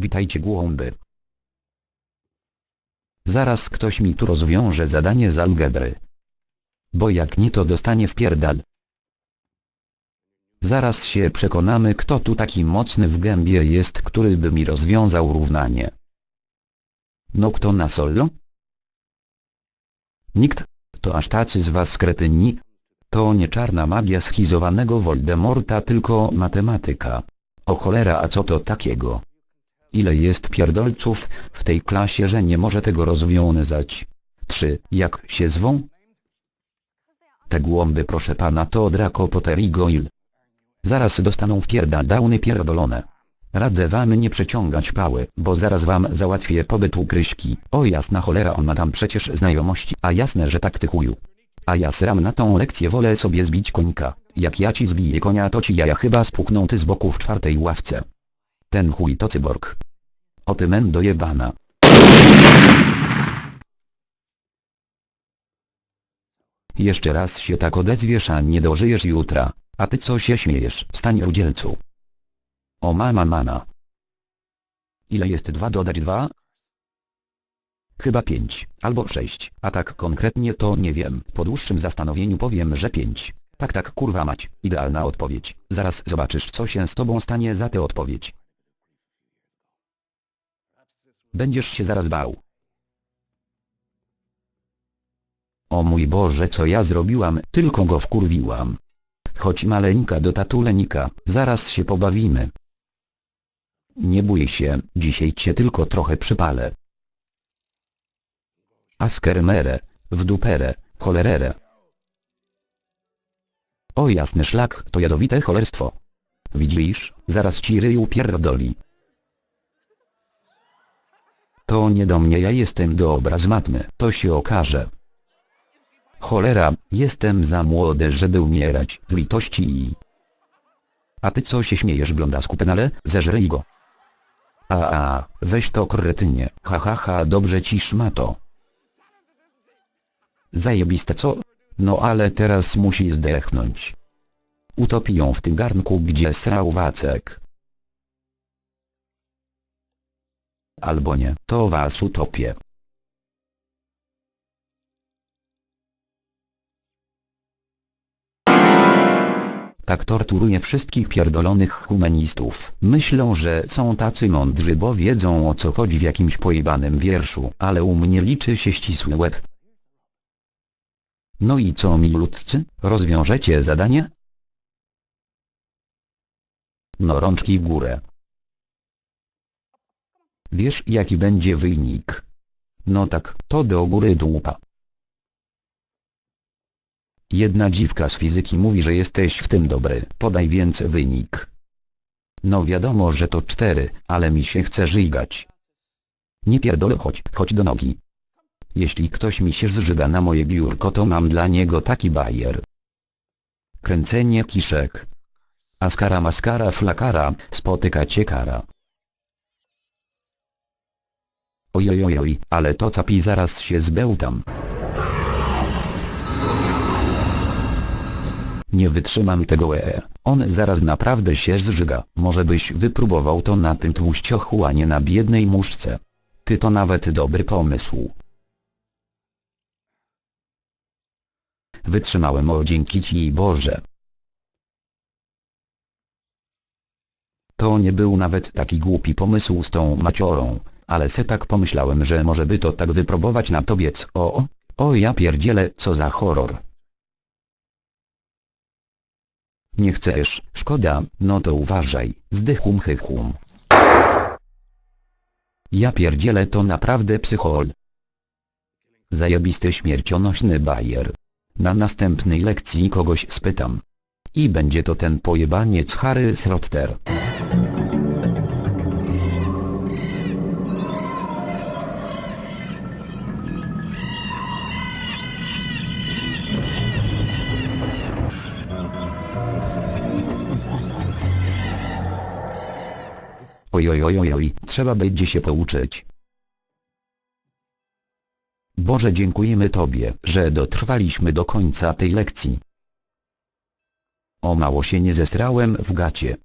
Witajcie głąby. Zaraz ktoś mi tu rozwiąże zadanie z algebry. Bo jak nie to dostanie w pierdal. Zaraz się przekonamy kto tu taki mocny w gębie jest, który by mi rozwiązał równanie. No kto na solo? Nikt? To aż tacy z was kretyni? To nie czarna magia schizowanego Voldemorta tylko matematyka. O cholera a co to takiego? Ile jest pierdolców w tej klasie, że nie może tego rozwiązać? Trzy, jak się zwą? Te głąby proszę pana to Draco Potter i Goyle. Zaraz dostaną w pierdadałny pierdolone. Radzę wam nie przeciągać pały, bo zaraz wam załatwię pobyt u Kryśki. O jasna cholera on ma tam przecież znajomości, a jasne że tak ty chuju. A ja sram na tą lekcję wolę sobie zbić konika. Jak ja ci zbiję konia to ci jaja chyba spuchną ty z boku w czwartej ławce. Ten chuj to cyborg. O ty mendo jebana. Jeszcze raz się tak odezwiesz a nie dożyjesz jutra. A ty co się śmiejesz? Wstań rudzielcu. O mama mama. Ile jest 2 dodać 2? Chyba 5, albo 6, a tak konkretnie to nie wiem. Po dłuższym zastanowieniu powiem, że 5. Tak tak kurwa mać, idealna odpowiedź. Zaraz zobaczysz co się z tobą stanie za tę odpowiedź. Będziesz się zaraz bał. O mój Boże co ja zrobiłam, tylko go wkurwiłam. Chodź maleńka do tatulenika, zaraz się pobawimy. Nie bój się, dzisiaj cię tylko trochę przypalę. Askermere, w duperę, cholerere. O jasny szlak, to jadowite cholerstwo. Widzisz, zaraz ci ryju pierdoli. To nie do mnie ja jestem do obraz matmy, to się okaże. Cholera, jestem za młody żeby umierać, litości. A ty co się śmiejesz blondasku penale, zeżryj go. A a, weź to kretynie, ha ha ha dobrze ci szmato. Zajebiste co? No ale teraz musi zdechnąć. Utopi ją w tym garnku gdzie srał Wacek. Albo nie, to was utopię. Tak torturuje wszystkich pierdolonych humanistów. Myślą, że są tacy mądrzy, bo wiedzą o co chodzi w jakimś pojebanym wierszu, ale u mnie liczy się ścisły łeb. No i co milutcy, rozwiążecie zadanie? No rączki w górę. Wiesz jaki będzie wynik? No tak, to do góry dupa. Jedna dziwka z fizyki mówi, że jesteś w tym dobry. Podaj więc wynik. No wiadomo, że to cztery, ale mi się chce żygać. Nie pierdolę chodź, chodź do nogi. Jeśli ktoś mi się zżyga na moje biurko to mam dla niego taki bajer. Kręcenie kiszek. Askara maskara flakara, spotyka cię kara. Ojojojoj, ale to capi zaraz się zbełtam. Nie wytrzymam tego ee. On zaraz naprawdę się zżyga. Może byś wypróbował to na tym tłuściochu, a nie na biednej muszce. Ty to nawet dobry pomysł. Wytrzymałem o dzięki ci Boże. To nie był nawet taki głupi pomysł z tą maciorą, ale se tak pomyślałem, że może by to tak wypróbować na tobiec. O, o, ja pierdzielę, co za horror. Nie chcesz, szkoda, no to uważaj, zdychum chychum. Ja pierdzielę to naprawdę psychol. Zajebisty śmiercionośny bajer. Na następnej lekcji kogoś spytam. I będzie to ten pojebaniec Harry Srotter. Ojojojojoj, trzeba będzie się pouczyć. Boże dziękujemy Tobie, że dotrwaliśmy do końca tej lekcji. O mało się nie zestrałem w gacie.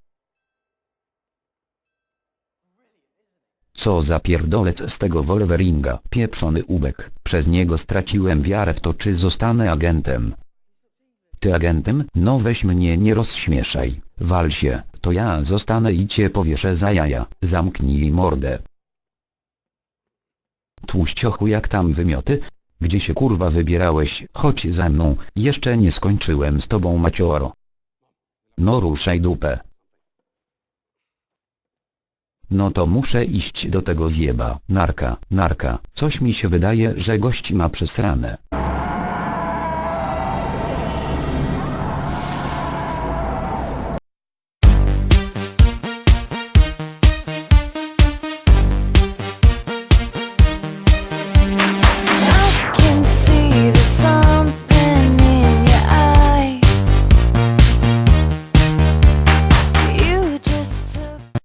Co za pierdolec z tego Wolveringa, pieprzony ubek, przez niego straciłem wiarę w to czy zostanę agentem. Ty agentem? No weź mnie nie rozśmieszaj, wal się, to ja zostanę i cię powieszę za jaja, zamknij mordę. Tłuściochu jak tam wymioty? Gdzie się kurwa wybierałeś? Chodź za mną, jeszcze nie skończyłem z tobą macioro. No ruszaj dupę. No to muszę iść do tego zjeba. Narka, narka, coś mi się wydaje, że gość ma przesrane.